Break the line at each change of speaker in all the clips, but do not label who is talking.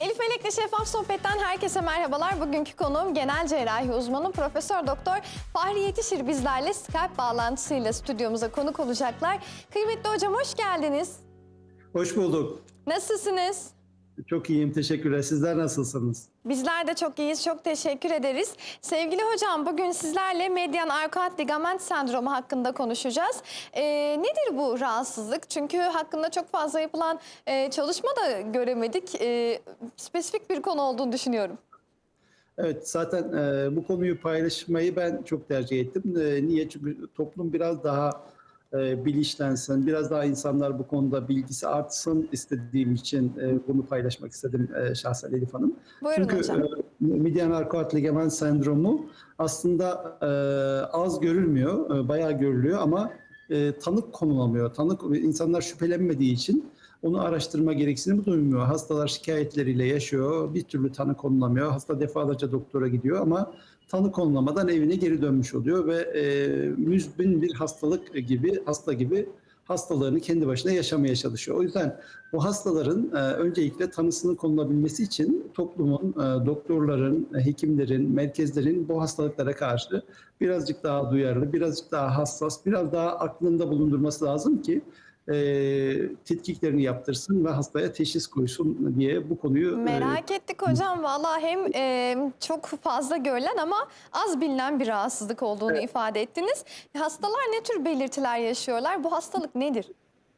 Elif Melek'le Şeffaf Sohbet'ten herkese merhabalar. Bugünkü konuğum genel cerrahi uzmanı Profesör Doktor Fahri Yetişir bizlerle Skype bağlantısıyla stüdyomuza konuk olacaklar. Kıymetli hocam hoş geldiniz.
Hoş bulduk.
Nasılsınız?
Çok iyiyim, teşekkürler. Sizler nasılsınız?
Bizler de çok iyiyiz, çok teşekkür ederiz. Sevgili hocam bugün sizlerle medyan arkuat ligament sendromu hakkında konuşacağız. Ee, nedir bu rahatsızlık? Çünkü hakkında çok fazla yapılan e, çalışma da göremedik. Ee, spesifik bir konu olduğunu düşünüyorum.
Evet, zaten e, bu konuyu paylaşmayı ben çok tercih ettim. E, niye? Çünkü toplum biraz daha e, bilinçlensin, biraz daha insanlar bu konuda bilgisi artsın istediğim için e, bunu paylaşmak istedim e, şahsen Elif Hanım.
Buyurun
Çünkü
hocam.
e, ligament sendromu aslında e, az görülmüyor, e, bayağı görülüyor ama e, tanık konulamıyor. Tanık insanlar şüphelenmediği için onu araştırma gereksinimi duymuyor. Hastalar şikayetleriyle yaşıyor, bir türlü tanı konulamıyor. Hasta defalarca doktora gidiyor ama tanı konulamadan evine geri dönmüş oluyor ve e, müzbin bir hastalık gibi, hasta gibi hastalığını kendi başına yaşamaya çalışıyor. O yüzden bu hastaların e, öncelikle tanısının konulabilmesi için toplumun, e, doktorların, e, hekimlerin, merkezlerin bu hastalıklara karşı birazcık daha duyarlı, birazcık daha hassas, biraz daha aklında bulundurması lazım ki e, tetkiklerini yaptırsın ve hastaya teşhis koysun diye bu konuyu e,
Merak ettik hocam. Valla hem e, çok fazla görülen ama az bilinen bir rahatsızlık olduğunu ifade ettiniz. Hastalar ne tür belirtiler yaşıyorlar? Bu hastalık nedir?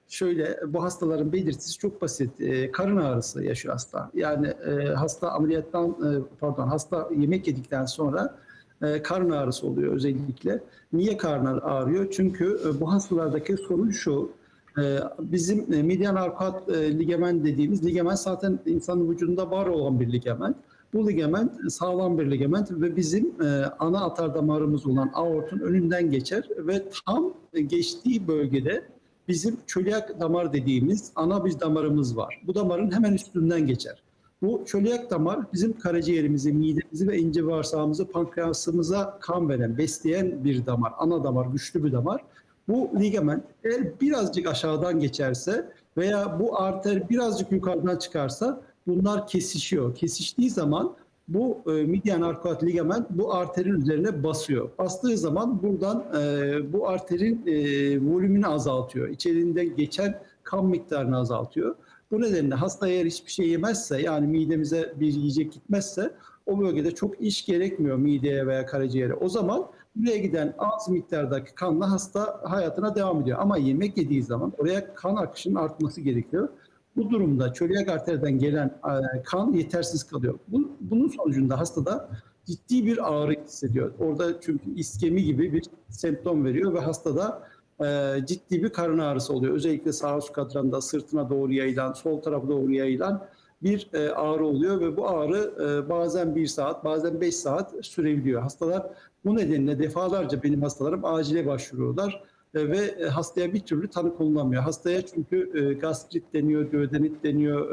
Şöyle bu hastaların belirtisi çok basit. E, karın ağrısı yaşıyor hasta. Yani e, hasta ameliyattan e, pardon hasta yemek yedikten sonra e, karın ağrısı oluyor özellikle. Niye karın ağrıyor? Çünkü e, bu hastalardaki sorun şu. E, bizim e, medyan arkuat e, ligament dediğimiz ligament zaten insanın vücudunda var olan bir ligament. Bu ligament sağlam bir ligament ve bizim e, ana atar damarımız olan aortun önünden geçer ve tam geçtiği bölgede bizim çölyak damar dediğimiz ana bir damarımız var. Bu damarın hemen üstünden geçer. Bu çölyak damar bizim karaciğerimizi, midemizi ve ince bağırsağımızı, pankreasımıza kan veren, besleyen bir damar. Ana damar, güçlü bir damar. Bu ligament eğer birazcık aşağıdan geçerse veya bu arter birazcık yukarıdan çıkarsa bunlar kesişiyor. Kesiştiği zaman bu e, midyen arkuat ligament bu arterin üzerine basıyor. Bastığı zaman buradan e, bu arterin e, volümünü azaltıyor. İçeriğinden geçen kan miktarını azaltıyor. Bu nedenle hasta eğer hiçbir şey yemezse yani midemize bir yiyecek gitmezse o bölgede çok iş gerekmiyor mideye veya karaciğere. O zaman buraya giden az miktardaki kanla hasta hayatına devam ediyor. Ama yemek yediği zaman oraya kan akışının artması gerekiyor. Bu durumda çölyak arterden gelen e, kan yetersiz kalıyor. Bu, bunun sonucunda hastada ciddi bir ağrı hissediyor. Orada çünkü iskemi gibi bir semptom veriyor ve hastada e, ciddi bir karın ağrısı oluyor. Özellikle sağ üst kadranda sırtına doğru yayılan, sol tarafa doğru yayılan bir e, ağrı oluyor ve bu ağrı bazen bir saat, bazen beş saat sürebiliyor. Hastalar bu nedenle defalarca benim hastalarım acile başvuruyorlar e, ve e, hastaya bir türlü tanı konulamıyor. Hastaya çünkü e, gastrit deniyor, duodenit deniyor,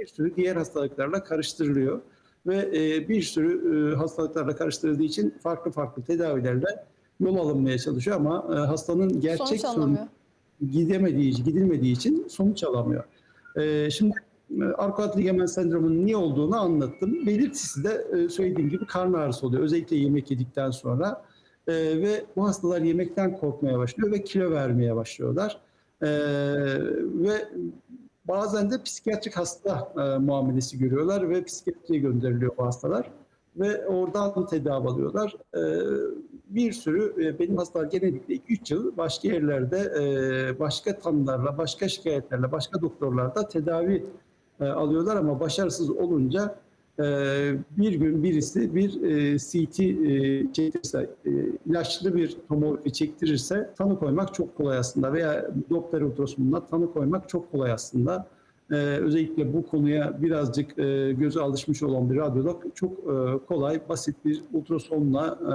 bir sürü diğer hastalıklarla karıştırılıyor. Ve bir sürü hastalıklarla karıştırıldığı için farklı farklı tedavilerle yol alınmaya çalışıyor ama hastanın gerçek sorunu gidemediği, gidilmediği için sonuç alamıyor. Şimdi arkuat ligament sendromunun niye olduğunu anlattım. Belirtisi de e, söylediğim gibi karın ağrısı oluyor. Özellikle yemek yedikten sonra. E, ve bu hastalar yemekten korkmaya başlıyor ve kilo vermeye başlıyorlar. E, ve bazen de psikiyatrik hasta e, muamelesi görüyorlar ve psikiyatriye gönderiliyor bu hastalar. Ve oradan tedavi alıyorlar. E, bir sürü e, benim hastalar genellikle 2-3 yıl başka yerlerde e, başka tanılarla, başka şikayetlerle, başka doktorlarda tedavi e, alıyorlar ama başarısız olunca e, bir gün birisi bir e, CT e, çektirirse, e, ilaçlı bir tomografi çektirirse tanı koymak çok kolay aslında veya Doppler ultrasonunda tanı koymak çok kolay aslında. E, özellikle bu konuya birazcık e, gözü alışmış olan bir radyolog çok e, kolay, basit bir ultrasonla e,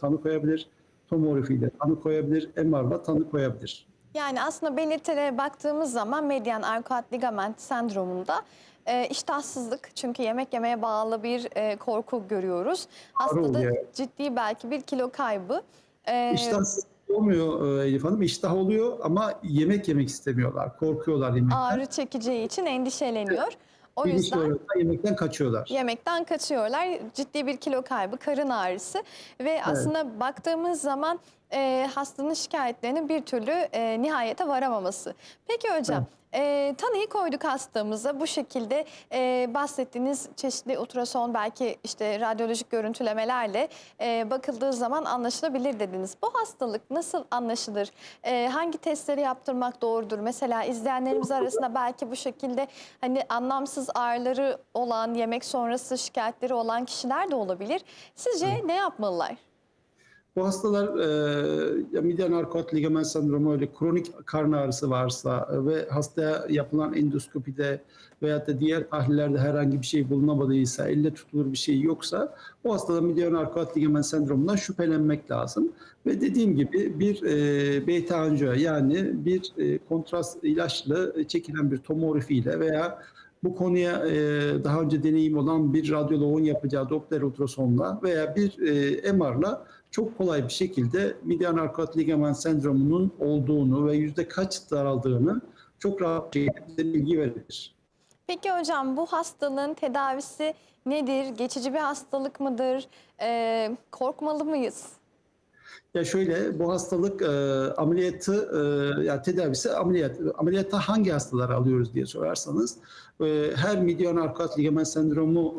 tanı koyabilir, tomografiyle tanı koyabilir, MR'la tanı koyabilir.
Yani aslında belirtilere baktığımız zaman medyan arkuat ligament sendromunda e, iştahsızlık çünkü yemek yemeye bağlı bir e, korku görüyoruz. Hastada ciddi belki bir kilo kaybı. E,
İştah olmuyor e, Elif Hanım, iştah oluyor ama yemek yemek istemiyorlar, korkuyorlar yemek.
ağrı çekeceği için endişeleniyor. O yüzden
yemekten kaçıyorlar.
yemekten kaçıyorlar. Ciddi bir kilo kaybı, karın ağrısı ve aslında baktığımız zaman e, hastanın şikayetlerinin bir türlü e, nihayete varamaması. Peki hocam, e, tanıyı koyduk hastamıza bu şekilde e, bahsettiğiniz çeşitli ultrason belki işte radyolojik görüntülemelerle e, bakıldığı zaman anlaşılabilir dediniz. Bu hastalık nasıl anlaşılır? E, hangi testleri yaptırmak doğrudur? Mesela izleyenlerimiz arasında belki bu şekilde hani anlamsız ağrıları olan, yemek sonrası şikayetleri olan kişiler de olabilir. Sizce ne yapmalılar?
Bu hastalar e, ya midyen arkoat ligament sendromu öyle kronik karın ağrısı varsa ve hastaya yapılan endoskopide veyahut da diğer tahlillerde herhangi bir şey bulunamadıysa, elle tutulur bir şey yoksa o hastada midyen arkoat ligament sendromundan şüphelenmek lazım. Ve dediğim gibi bir e, beta anjiyo yani bir e, kontrast ilaçlı çekilen bir tomografiyle veya bu konuya e, daha önce deneyim olan bir radyoloğun yapacağı Doppler ultrasonla veya bir e, MR'la çok kolay bir şekilde midyen arkoat ligament sendromunun olduğunu ve yüzde kaç daraldığını çok rahat şekilde bilgi verebilir.
Peki hocam bu hastalığın tedavisi nedir? Geçici bir hastalık mıdır? Ee, korkmalı mıyız?
Ya şöyle bu hastalık e, ameliyatı e, ya tedavisi ameliyat. Ameliyatta hangi hastaları alıyoruz diye sorarsanız e, her midyen arkoat ligament sendromu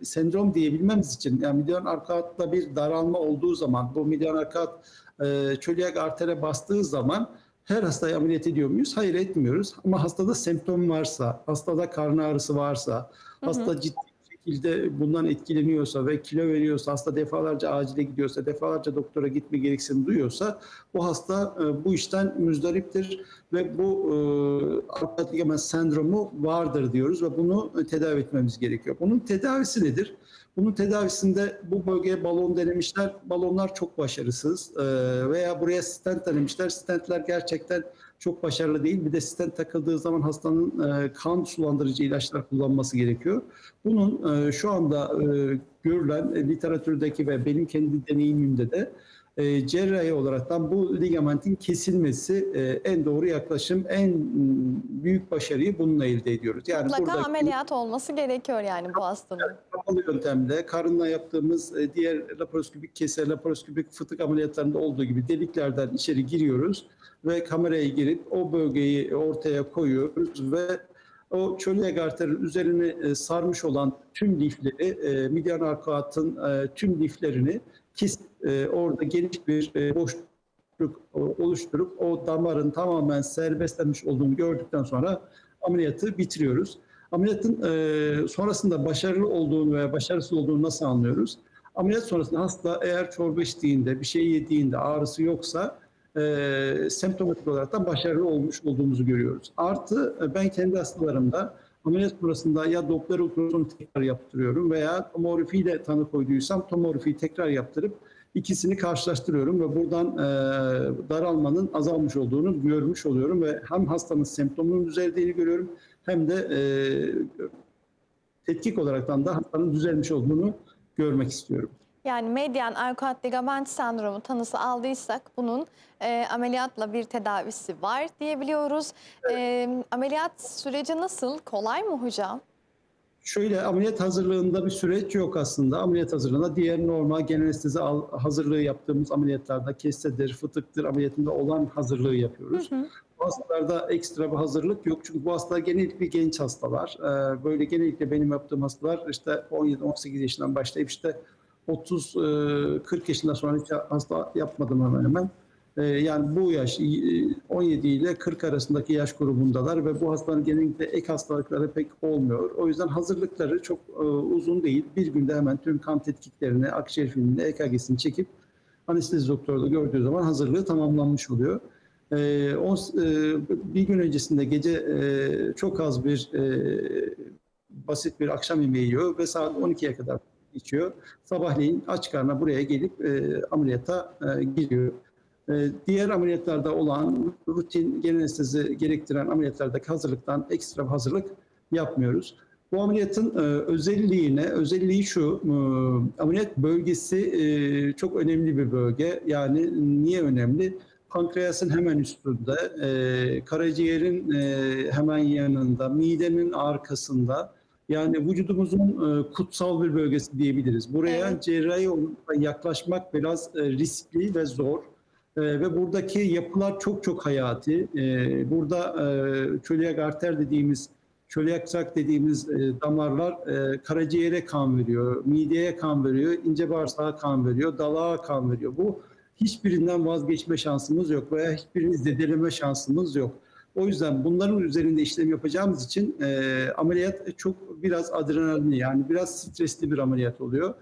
e, sendrom diyebilmemiz için yani midyen arkoatta bir daralma olduğu zaman bu midyen arkoat e, çölyak artere bastığı zaman her hastayı ameliyat ediyor muyuz? Hayır etmiyoruz. Ama hastada semptom varsa, hastada karın ağrısı varsa, hasta ciddi şekilde bundan etkileniyorsa ve kilo veriyorsa, hasta defalarca acile gidiyorsa, defalarca doktora gitme gereksinimi duyuyorsa bu hasta e, bu işten müzdariptir ve bu e, ligament sendromu vardır diyoruz ve bunu e, tedavi etmemiz gerekiyor. Bunun tedavisi nedir? Bunun tedavisinde bu bölgeye balon denemişler. Balonlar çok başarısız. Ee, veya buraya stent denemişler. Stentler gerçekten çok başarılı değil. Bir de stent takıldığı zaman hastanın e, kan sulandırıcı ilaçlar kullanması gerekiyor. Bunun e, şu anda e, görülen literatürdeki ve benim kendi deneyimimde de e, cerrahi olaraktan bu ligamentin kesilmesi e, en doğru yaklaşım, en büyük başarıyı bununla elde ediyoruz. Yani
Mutlaka
buradaki-
ameliyat olması gerekiyor yani bu hastalığın.
kapalı yöntemle karınla yaptığımız e, diğer laparoskopik kese, laparoskopik fıtık ameliyatlarında olduğu gibi deliklerden içeri giriyoruz ve kameraya girip o bölgeyi ortaya koyuyoruz ve o çölyak arterin üzerine e, sarmış olan tüm lifleri, e, midyen arkaatın e, tüm liflerini kesip e, orada geniş bir e, boşluk oluşturup o damarın tamamen serbestlenmiş olduğunu gördükten sonra ameliyatı bitiriyoruz. Ameliyatın e, sonrasında başarılı olduğunu veya başarısız olduğunu nasıl anlıyoruz? Ameliyat sonrasında hasta eğer çorba içtiğinde, bir şey yediğinde ağrısı yoksa e, semptomatik olarak da başarılı olmuş olduğumuzu görüyoruz. Artı e, ben kendi hastalarımda ameliyat sonrasında ya Doppler ultrasonu tekrar yaptırıyorum veya tomografiyle tanı koyduysam tomografiyi tekrar yaptırıp ikisini karşılaştırıyorum ve buradan e, daralmanın azalmış olduğunu görmüş oluyorum ve hem hastanın semptomunun düzeldiğini görüyorum hem de e, tetkik olaraktan da hastanın düzelmiş olduğunu görmek istiyorum.
Yani medyan arkoat ligament sendromu tanısı aldıysak bunun e, ameliyatla bir tedavisi var diyebiliyoruz. E, ameliyat süreci nasıl? Kolay mı hocam?
Şöyle ameliyat hazırlığında bir süreç yok aslında. Ameliyat hazırlığında diğer normal genel anestezi hazırlığı yaptığımız ameliyatlarda kessedir, fıtıktır ameliyatında olan hazırlığı yapıyoruz. Bu hastalarda ekstra bir hazırlık yok. Çünkü bu hastalar genellikle genç hastalar. Ee, Böyle genellikle benim yaptığım hastalar işte 17-18 yaşından başlayıp işte 30-40 yaşından sonra hiç hasta yapmadım hemen hemen. Ee, Yani bu yaş e, 17 ile 40 arasındaki yaş grubundalar ve bu hastaların genellikle ek hastalıkları pek olmuyor. O yüzden hazırlıkları çok e, uzun değil. Bir günde hemen tüm kan tetkiklerini, akciğer filmini, EKG'sini çekip anestezi doktoru da gördüğü zaman hazırlığı tamamlanmış oluyor. Ee, e, bir gün öncesinde gece e, çok az bir e, basit bir akşam yemeği yiyor ve saat 12'ye kadar içiyor. Sabahleyin aç karnına buraya gelip e, ameliyata e, giriyor. E, diğer ameliyatlarda olan rutin genel anestezi gerektiren ameliyatlardaki hazırlıktan ekstra bir hazırlık yapmıyoruz. Bu ameliyatın e, özelliğine, özelliği şu, e, ameliyat bölgesi e, çok önemli bir bölge. Yani niye önemli? Pankreasın hemen üstünde, karaciğerin hemen yanında, midenin arkasında Yani vücudumuzun kutsal bir bölgesi diyebiliriz. Buraya
Evet.
cerrahi yaklaşmak biraz riskli ve zor. E, ve buradaki yapılar çok çok hayati. E, burada e, çölyak arter dediğimiz, çölyak trak dediğimiz e, damarlar e, karaciğere kan veriyor, mideye kan veriyor, ince bağırsağa kan veriyor, dalağa kan veriyor. Bu hiçbirinden vazgeçme şansımız yok veya hiçbirini zedeleme şansımız yok. O yüzden bunların üzerinde işlem yapacağımız için ameliyat çok biraz adrenalinli yani biraz stresli bir ameliyat oluyor.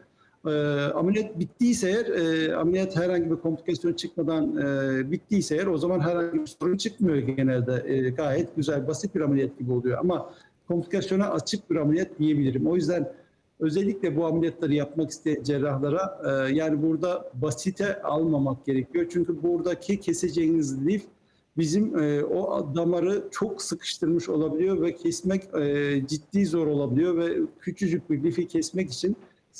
E, ameliyat bittiyse eğer, e, ameliyat herhangi bir komplikasyon çıkmadan e, bittiyse eğer o zaman herhangi bir sorun çıkmıyor genelde. E, gayet güzel, basit bir ameliyat gibi oluyor ama komplikasyona açık bir ameliyat diyebilirim. O yüzden özellikle bu ameliyatları yapmak isteyen cerrahlara e, yani burada basite almamak gerekiyor. Çünkü buradaki keseceğiniz lif bizim e, o damarı çok sıkıştırmış olabiliyor ve kesmek e, ciddi zor olabiliyor ve küçücük bir lifi kesmek için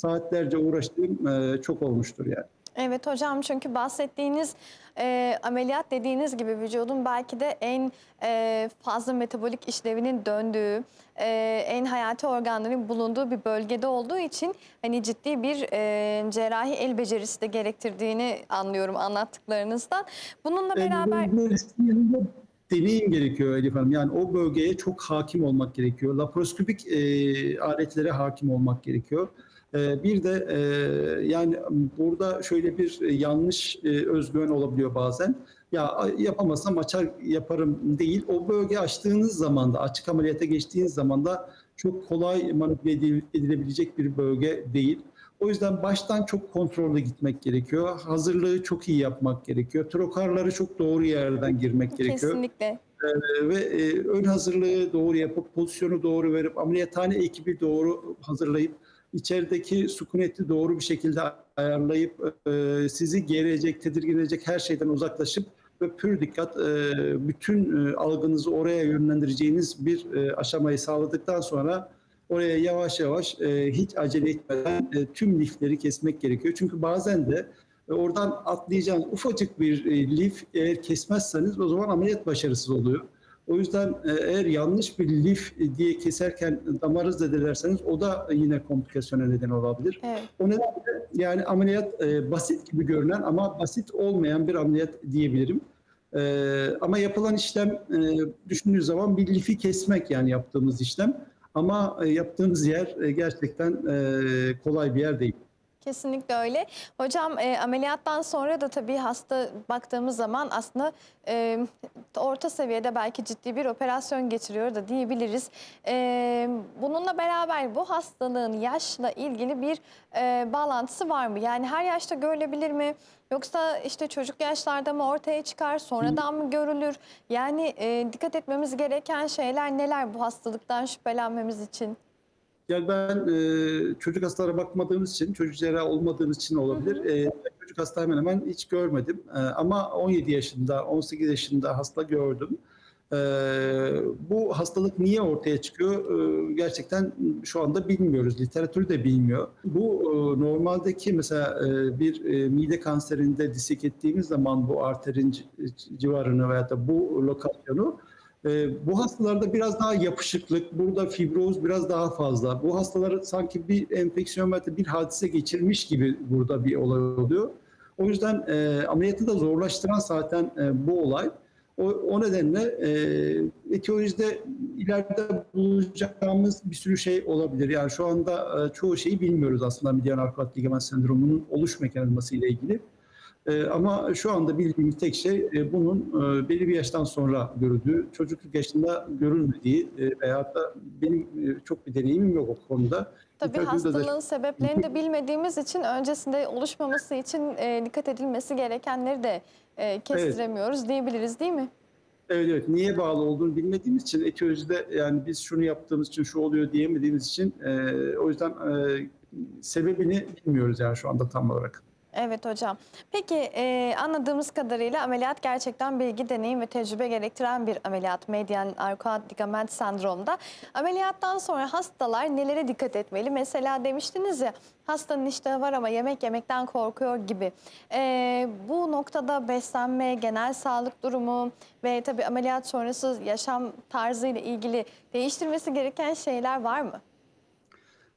saatlerce uğraştığım e, çok olmuştur yani.
Evet hocam çünkü bahsettiğiniz e, ameliyat dediğiniz gibi vücudun belki de en e, fazla metabolik işlevinin döndüğü, e, en hayati organların bulunduğu bir bölgede olduğu için hani ciddi bir e, cerrahi el becerisi de gerektirdiğini anlıyorum anlattıklarınızdan. Bununla beraber
E, bu- deneyim gerekiyor Elif Hanım. Yani o bölgeye çok hakim olmak gerekiyor. Laparoskopik e, aletlere hakim olmak gerekiyor. E, bir de e, yani burada şöyle bir yanlış e, özgüven olabiliyor bazen. Ya yapamazsam açar yaparım değil. O bölge açtığınız zaman da açık ameliyata geçtiğiniz zaman da çok kolay manipüle edil- edilebilecek bir bölge değil. O yüzden baştan çok kontrollü gitmek gerekiyor. Hazırlığı çok iyi yapmak gerekiyor. Trokarları çok doğru yerden girmek gerekiyor.
kesinlikle
Ve e, ön hazırlığı doğru yapıp, pozisyonu doğru verip, ameliyathane ekibi doğru hazırlayıp, içerideki sükuneti doğru bir şekilde ayarlayıp, e, sizi gerecek, tedirgin edecek her şeyden uzaklaşıp ve pür dikkat e, bütün e, algınızı oraya yönlendireceğiniz bir e, aşamayı sağladıktan sonra oraya yavaş yavaş e, hiç acele etmeden e, tüm lifleri kesmek gerekiyor. Çünkü bazen de e, oradan atlayacağınız ufacık bir e, lif eğer kesmezseniz o zaman ameliyat başarısız oluyor. O yüzden e, eğer yanlış bir lif diye keserken damarı zedelerseniz o da yine komplikasyona neden olabilir.
evet.
O nedenle yani ameliyat e, basit gibi görünen ama basit olmayan bir ameliyat diyebilirim. E, ama yapılan işlem e, düşündüğünüz zaman bir lifi kesmek yani yaptığımız işlem. Ama e, yaptığımız yer e, gerçekten e, kolay bir yer değil.
Kesinlikle öyle. Hocam e, ameliyattan sonra da tabii hasta baktığımız zaman aslında e, orta seviyede belki ciddi bir operasyon geçiriyor da diyebiliriz. E, bununla beraber bu hastalığın yaşla ilgili bir e, bağlantısı var mı? Yani her yaşta görülebilir mi? Yoksa işte çocuk yaşlarda mı ortaya çıkar, sonradan mı görülür? Yani e, dikkat etmemiz gereken şeyler neler bu hastalıktan şüphelenmemiz için?
Yani ben e, çocuk hastalara bakmadığımız için, çocuk cerrahı olmadığımız için olabilir. E, çocuk hasta hemen hemen hiç görmedim. E, ama 17 yaşında, 18 yaşında hasta gördüm. E, bu hastalık niye ortaya çıkıyor? E, gerçekten şu anda bilmiyoruz. Literatür de bilmiyor. Bu e, normaldeki mesela e, bir e, mide kanserinde disek ettiğimiz zaman bu arterin civarını veya da bu lokasyonu ee, bu hastalarda biraz daha yapışıklık, burada fibroz biraz daha fazla. Bu hastalar sanki bir enfeksiyon veya bir hadise geçirmiş gibi burada bir olay oluyor. O yüzden e, ameliyatı da zorlaştıran zaten e, bu olay. O, o nedenle e, etiolojide ileride bulacağımız bir sürü şey olabilir. Yani şu anda e, çoğu şeyi bilmiyoruz aslında midyen arkuat ligament sendromunun oluş mekanizması ile ilgili. Ee, ama şu anda bildiğimiz tek şey e, bunun e, belli bir yaştan sonra görüldüğü, çocukluk yaşında görülmediği e, veyahut da benim e, çok bir deneyimim yok o konuda.
Tabii hastalığın sebeplerini de bilmediğimiz için öncesinde oluşmaması için e, dikkat edilmesi gerekenleri de e, kestiremiyoruz diyebiliriz değil mi?
Evet evet niye bağlı olduğunu bilmediğimiz için etiyolojide yani biz şunu yaptığımız için şu oluyor diyemediğimiz için e, o yüzden e, sebebini bilmiyoruz yani şu anda tam olarak.
Evet hocam. Peki e, anladığımız kadarıyla ameliyat gerçekten bilgi, deneyim ve tecrübe gerektiren bir ameliyat. Medyan arkuat ligament sendromda. Ameliyattan sonra hastalar nelere dikkat etmeli? Mesela demiştiniz ya hastanın iştahı var ama yemek yemekten korkuyor gibi. E, bu noktada beslenme, genel sağlık durumu ve tabii ameliyat sonrası yaşam tarzı ile ilgili değiştirmesi gereken şeyler var mı?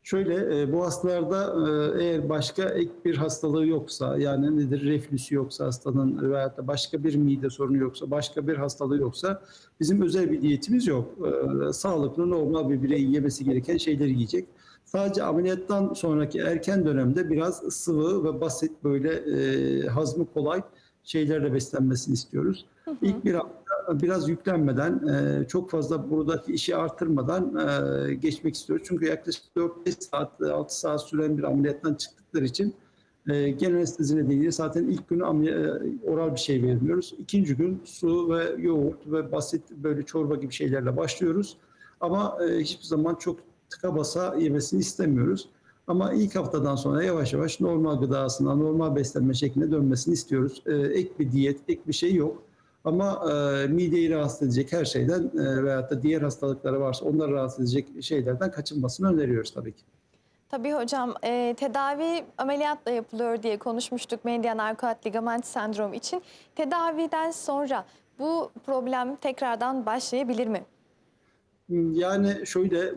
Şöyle e, bu hastalarda e, eğer başka ek bir hastalığı yoksa yani nedir reflüsü yoksa hastanın veyahut da başka bir mide sorunu yoksa başka bir hastalığı yoksa bizim özel bir diyetimiz yok. E, Sağlıklı normal bir birey yemesi gereken şeyleri yiyecek. Sadece ameliyattan sonraki erken dönemde biraz sıvı ve basit böyle e, hazmı kolay şeylerle beslenmesini istiyoruz. İlk bir hafta biraz yüklenmeden, e, çok fazla buradaki işi artırmadan e, geçmek istiyoruz. Çünkü yaklaşık 4-5 saat, 6 saat süren bir ameliyattan çıktıkları için e, genel anestezi nedeniyle zaten ilk günü oral bir şey vermiyoruz. İkinci gün su ve yoğurt ve basit böyle çorba gibi şeylerle başlıyoruz. Ama hiçbir zaman çok tıka basa yemesini istemiyoruz. Ama ilk haftadan sonra yavaş yavaş normal gıdasına, normal beslenme şekline dönmesini istiyoruz. E, ek bir diyet, ek bir şey yok. Ama e, mideyi rahatsız edecek her şeyden e, veyahut da diğer hastalıkları varsa onları rahatsız edecek şeylerden kaçınmasını öneriyoruz tabii ki.
Tabii hocam e, tedavi ameliyatla yapılıyor diye konuşmuştuk medyan arkuat ligament sendromu için. Tedaviden sonra bu problem tekrardan başlayabilir mi?
Yani şöyle,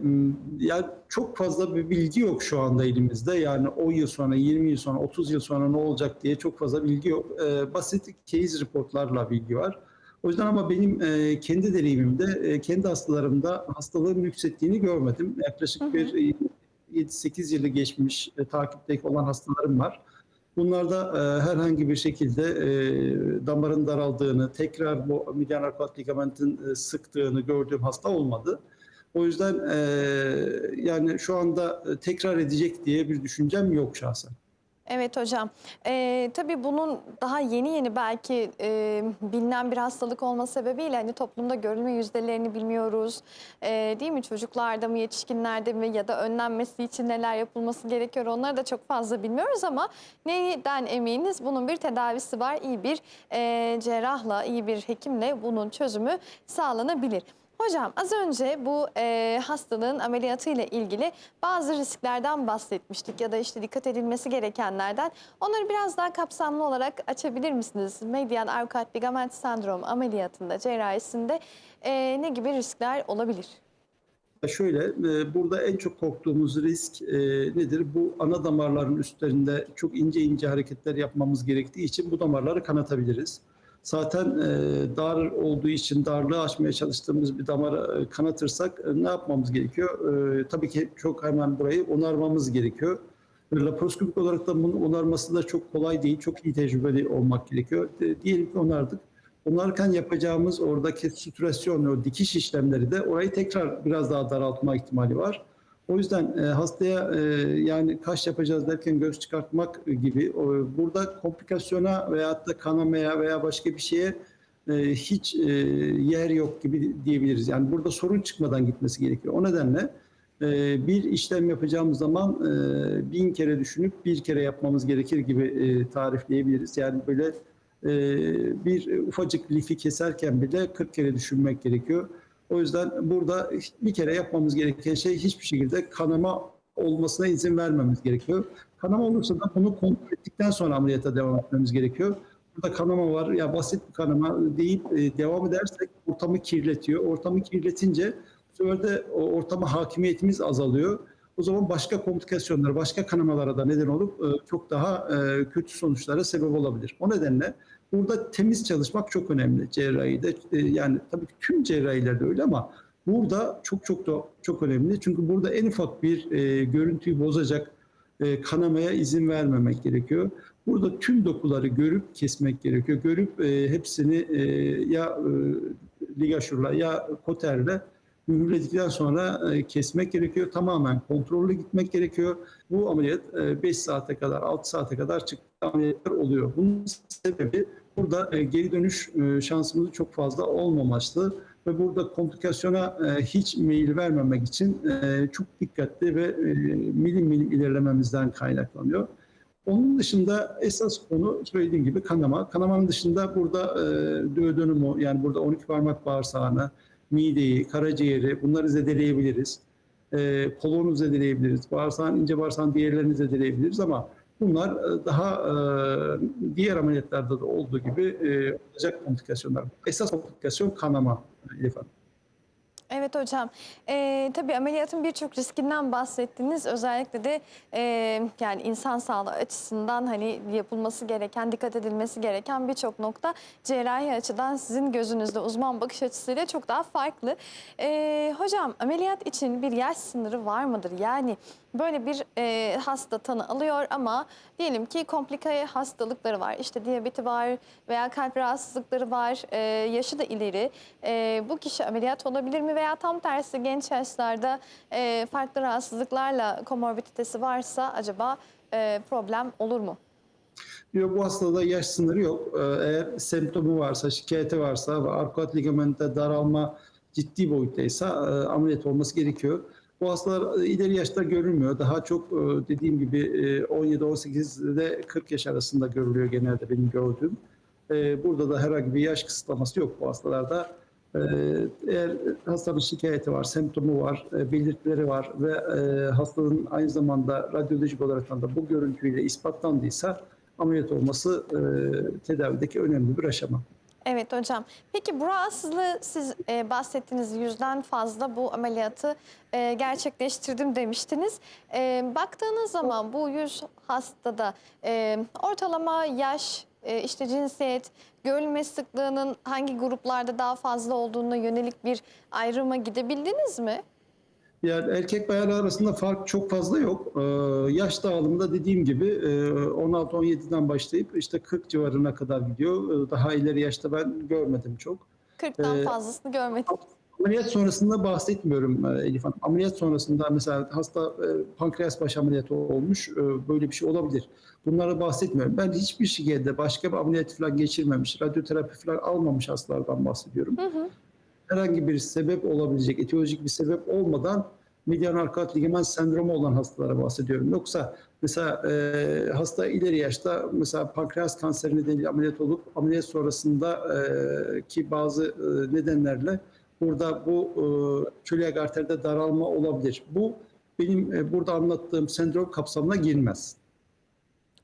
yani çok fazla bir bilgi yok şu anda elimizde. Yani 10 yıl sonra, 20 yıl sonra, 30 yıl sonra ne olacak diye çok fazla bilgi yok. Ee, basit case reportlarla bilgi var. O yüzden ama benim e, kendi deneyimimde, e, kendi hastalarımda hastalığın yükselttiğini görmedim. Yaklaşık
Hı hı.
bir e, 7-8 yılı geçmiş e, takipteki olan hastalarım var. Bunlarda e, herhangi bir şekilde e, damarın daraldığını, tekrar bu median arkuat ligamentin e, sıktığını gördüğüm hasta olmadı. O yüzden e, yani şu anda e, tekrar edecek diye bir düşüncem yok şahsen.
Evet hocam. Ee, tabii bunun daha yeni yeni belki e, bilinen bir hastalık olma sebebiyle hani toplumda görülme yüzdelerini bilmiyoruz. Ee, değil mi? Çocuklarda mı, yetişkinlerde mi ya da önlenmesi için neler yapılması gerekiyor onları da çok fazla bilmiyoruz ama neyden eminiz? Bunun bir tedavisi var. İyi bir e, cerrahla, iyi bir hekimle bunun çözümü sağlanabilir. Hocam az önce bu e, hastalığın ameliyatıyla ilgili bazı risklerden bahsetmiştik ya da işte dikkat edilmesi gerekenlerden. Onları biraz daha kapsamlı olarak açabilir misiniz? Median arkuat ligament sendromu ameliyatında, cerrahisinde e, ne gibi riskler olabilir?
Şöyle, e, burada en çok korktuğumuz risk e, nedir? Bu ana damarların üstlerinde çok ince ince hareketler yapmamız gerektiği için bu damarları kanatabiliriz. Zaten e, dar olduğu için darlığı aşmaya çalıştığımız bir damarı e, kanatırsak e, ne yapmamız gerekiyor? E, tabii ki çok hemen burayı onarmamız gerekiyor. Laparoskopik olarak da bunun onarması da çok kolay değil. Çok iyi tecrübeli olmak gerekiyor. E, diyelim ki onardık. Onarken yapacağımız oradaki sütürasyon, o dikiş işlemleri de orayı tekrar biraz daha daraltma ihtimali var. O yüzden e, hastaya e, yani kaş yapacağız derken göz çıkartmak gibi o, burada komplikasyona veyahut da kanamaya veya başka bir şeye e, hiç e, yer yok gibi diyebiliriz. Yani burada sorun çıkmadan gitmesi gerekiyor. O nedenle e, bir işlem yapacağımız zaman e, bin kere düşünüp bir kere yapmamız gerekir gibi e, tarifleyebiliriz. Yani böyle e, bir ufacık lifi keserken bile 40 kere düşünmek gerekiyor. O yüzden burada bir kere yapmamız gereken şey hiçbir şekilde kanama olmasına izin vermemiz gerekiyor. Kanama olursa da bunu kontrol ettikten sonra ameliyata devam etmemiz gerekiyor. Burada kanama var ya basit bir kanama deyip e, devam edersek ortamı kirletiyor. Ortamı kirletince bu sefer de ortama hakimiyetimiz azalıyor. O zaman başka komplikasyonlara, başka kanamalara da neden olup e, çok daha e, kötü sonuçlara sebep olabilir. O nedenle burada temiz çalışmak çok önemli cerrahide. E, Yani tabii ki tüm cerrahilerde öyle ama burada çok çok da çok önemli. Çünkü burada en ufak bir e, görüntüyü bozacak e, kanamaya izin vermemek gerekiyor. Burada tüm dokuları görüp kesmek gerekiyor. Görüp e, hepsini e, ya e, ligaşurla ya koterle mühürledikten sonra e, kesmek gerekiyor. Tamamen kontrollü gitmek gerekiyor. Bu ameliyat 5 saate kadar, 6 saate kadar çıktı ameliyatlar oluyor. Bunun sebebi burada e, geri dönüş e, şansımızın çok fazla olmaması ve burada komplikasyona e, hiç meyil vermemek için e, çok dikkatli ve e, milim milim ilerlememizden kaynaklanıyor. Onun dışında esas konu söylediğim gibi kanama. Kanamanın dışında burada e, duodenumu yani burada 12 parmak bağırsağını, mideyi, karaciğeri bunları zedeleyebiliriz. E, kolonu zedeleyebiliriz. Bağırsağın, ince bağırsağın diğerlerini zedeleyebiliriz ama bunlar e, daha e, diğer ameliyatlarda da olduğu gibi e, olacak komplikasyonlar. Esas komplikasyon kanama Hanım.
Evet hocam. Ee, tabii ameliyatın birçok riskinden bahsettiniz. Özellikle de e, yani insan sağlığı açısından hani yapılması gereken, dikkat edilmesi gereken birçok nokta cerrahi açıdan sizin gözünüzde uzman bakış açısıyla çok daha farklı. Ee, hocam ameliyat için bir yaş sınırı var mıdır? Yani böyle bir e, hasta tanı alıyor ama diyelim ki komplike hastalıkları var. İşte diyabeti var veya kalp rahatsızlıkları var, e, yaşı da ileri. E, bu kişi ameliyat olabilir mi? Veya tam tersi genç yaşlarda e, farklı rahatsızlıklarla komorbiditesi varsa acaba e, problem olur mu?
Yok, bu hastada yaş sınırı yok. Ee, Eğer semptomu varsa, şikayeti varsa ve arkuat ligamentte daralma ciddi boyuttaysa e, ameliyat olması gerekiyor. Bu hastalar e, ileri yaşta görülmüyor. Daha çok e, dediğim gibi e, 17-18 ile 40 yaş arasında görülüyor genelde benim gördüğüm. E, Burada da herhangi bir yaş kısıtlaması yok bu hastalarda. Eğer hastanın şikayeti var, semptomu var, belirtileri var ve hastanın aynı zamanda radyolojik olarak da bu görüntüyle ispatlandıysa ameliyat olması tedavideki önemli bir aşama.
Evet hocam. Peki bu rahatsızlığı siz e, bahsettiğiniz yüzden fazla bu ameliyatı e, gerçekleştirdim demiştiniz. E, baktığınız zaman bu yüz hastada e, ortalama yaş, e, işte cinsiyet, görülme sıklığının hangi gruplarda daha fazla olduğuna yönelik bir ayrıma gidebildiniz mi?
Yani erkek bayan arasında fark çok fazla yok. Ee, yaş dağılımında dediğim gibi e, 16-17'den başlayıp işte 40 civarına kadar gidiyor. Ee, Daha ileri yaşta ben görmedim çok.
40'tan
Ee,
fazlasını görmedim.
Ameliyat sonrasında bahsetmiyorum e, Elif Hanım. Ameliyat sonrasında mesela hasta e, pankreas baş ameliyatı olmuş, e, böyle bir şey olabilir. Bunları bahsetmiyorum. Ben hiçbir şekilde başka bir ameliyat falan geçirmemiş, radyoterapi falan almamış hastalardan bahsediyorum.
Hı hı.
Herhangi bir sebep olabilecek, etiyolojik bir sebep olmadan median arkuat ligament sendromu olan hastalara bahsediyorum. Yoksa mesela e, hasta ileri yaşta mesela pankreas kanseri nedeniyle ameliyat olup ameliyat sonrasında e, ki bazı e, nedenlerle burada bu e, çölyak arterde daralma olabilir. Bu benim e, burada anlattığım sendrom kapsamına girmez.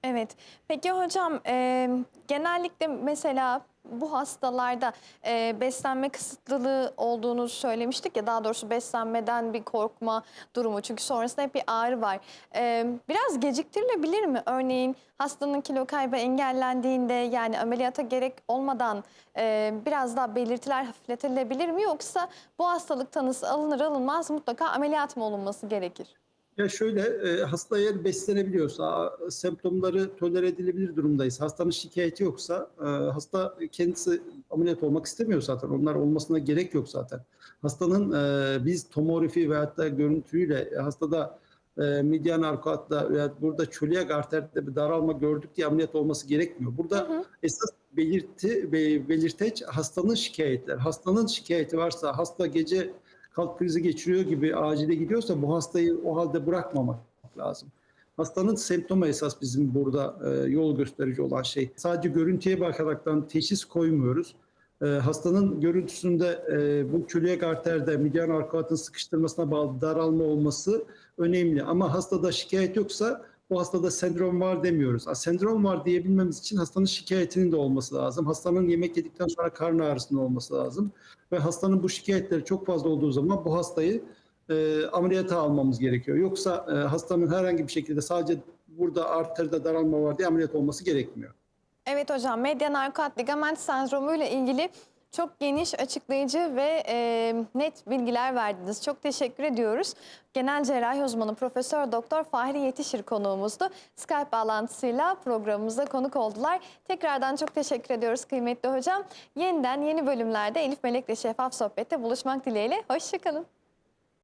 Evet. Peki hocam e, genellikle mesela bu hastalarda e, beslenme kısıtlılığı olduğunu söylemiştik ya daha doğrusu beslenmeden bir korkma durumu çünkü sonrasında hep bir ağrı var. E, biraz geciktirilebilir mi? Örneğin hastanın kilo kaybı engellendiğinde yani ameliyata gerek olmadan e, biraz daha belirtiler hafifletilebilir mi? Yoksa bu hastalık tanısı alınır alınmaz mutlaka ameliyat mı olunması gerekir?
Ya şöyle e, hasta eğer beslenebiliyorsa, semptomları tolere edilebilir durumdaysa, hastanın şikayeti yoksa, e, hasta kendisi ameliyat olmak istemiyor zaten. Onlar olmasına gerek yok zaten. Hastanın e, biz tomografi veyahut da görüntüyle e, hastada e, midyan arkuatta veya burada çölyak arterde bir daralma gördük diye ameliyat olması gerekmiyor. Burada
Hı hı.
esas belirti be- belirteç hastanın şikayetler. Hastanın şikayeti varsa, hasta gece kalp krizi geçiriyor gibi acile gidiyorsa bu hastayı o halde bırakmamak lazım. Hastanın semptomu esas bizim burada e, yol gösterici olan şey. Sadece görüntüye bakaraktan teşhis koymuyoruz. E, hastanın görüntüsünde e, bu çölyak arterde midyan arkuatın sıkıştırmasına bağlı daralma olması önemli. Ama hastada şikayet yoksa bu hastada sendrom var demiyoruz. Ha, Sendrom var diyebilmemiz için hastanın şikayetinin de olması lazım. Hastanın yemek yedikten sonra karın ağrısının olması lazım. Ve hastanın bu şikayetleri çok fazla olduğu zaman bu hastayı e, ameliyata almamız gerekiyor. Yoksa e, hastanın herhangi bir şekilde sadece burada arterde daralma var diye ameliyat olması gerekmiyor.
Evet hocam, medyan arkuat ligament sendromu ile ilgili çok geniş, açıklayıcı ve e, net bilgiler verdiniz. Çok teşekkür ediyoruz. Genel cerrahi uzmanı Profesör Doktor Fahri Yetişir konuğumuzdu. Skype bağlantısıyla programımıza konuk oldular. Tekrardan çok teşekkür ediyoruz kıymetli hocam. Yeniden yeni bölümlerde Elif Melek'le Şeffaf Sohbet'te buluşmak dileğiyle. Hoşçakalın.